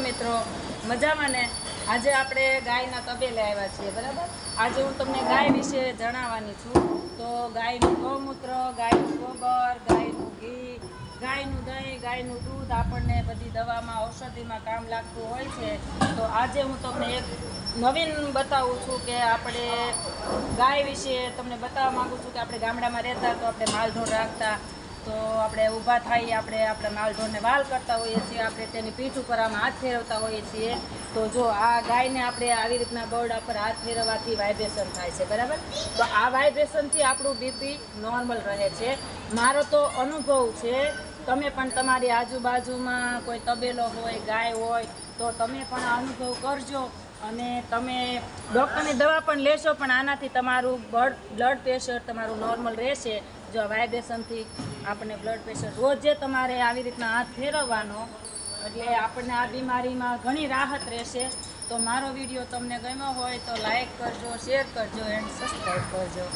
મિત્રો, મજામાં ને? આજે આપણે ગાયના તબેલે આવ્યા છીએ, બરાબર? આજે હું તમને ગાય વિશે જણાવવાની છું. તો ગાયનું ગૌમૂત્ર, ગાયનું ગોબર, ગાયનું ઘી, ગાયનું દહીં, ગાયનું દૂધ આપણને બધી દવામાં, ઔષધિમાં કામ લાગતું હોય છે. તો આજે હું તમને એક નવીન બતાવું છું કે આપણે ગાય વિશે તમને બતાવવા માગું છું કે આપણે ગામડામાં રહેતા તો આપણે માલઢોર રાખતા તો આપણે ઊભા થઈ આપણે આપણે માલઢોરને વાલ કરતા હોઈએ છીએ, આપણે તેની પીઠ ઉપર આમ હાથ ફેરવતા હોઈએ છીએ. તો જો આ ગાયને આપણે આવી રીતના બરડા પર હાથ ફેરવવાથી વાઇબ્રેશન થાય છે, બરાબર? તો આ વાઇબ્રેશનથી આપણું બીપી નોર્મલ રહે છે. મારો તો અનુભવ છે, તમે પણ તમારી આજુબાજુમાં કોઈ તબેલો હોય, ગાય હોય, તો તમે પણ આ અનુભવ કરજો. અને તમે ડૉક્ટરની દવા પણ લેશો, પણ આનાથી તમારું બ્લડ બ્લડ પ્રેશર તમારું નોર્મલ રહેશે. જો વાઇબ્રેશનથી આપણને બ્લડ પ્રેશર રોજ જે તમારે આવી રીતના હાથ ફેરવવાનો, એટલે આપણને આ બીમારીમાં ઘણી રાહત રહેશે. તો મારો વીડિયો તમને ગમ્યો હોય તો લાઈક કરજો શેર કરજો એન્ડ સબસ્ક્રાઈબ કરજો.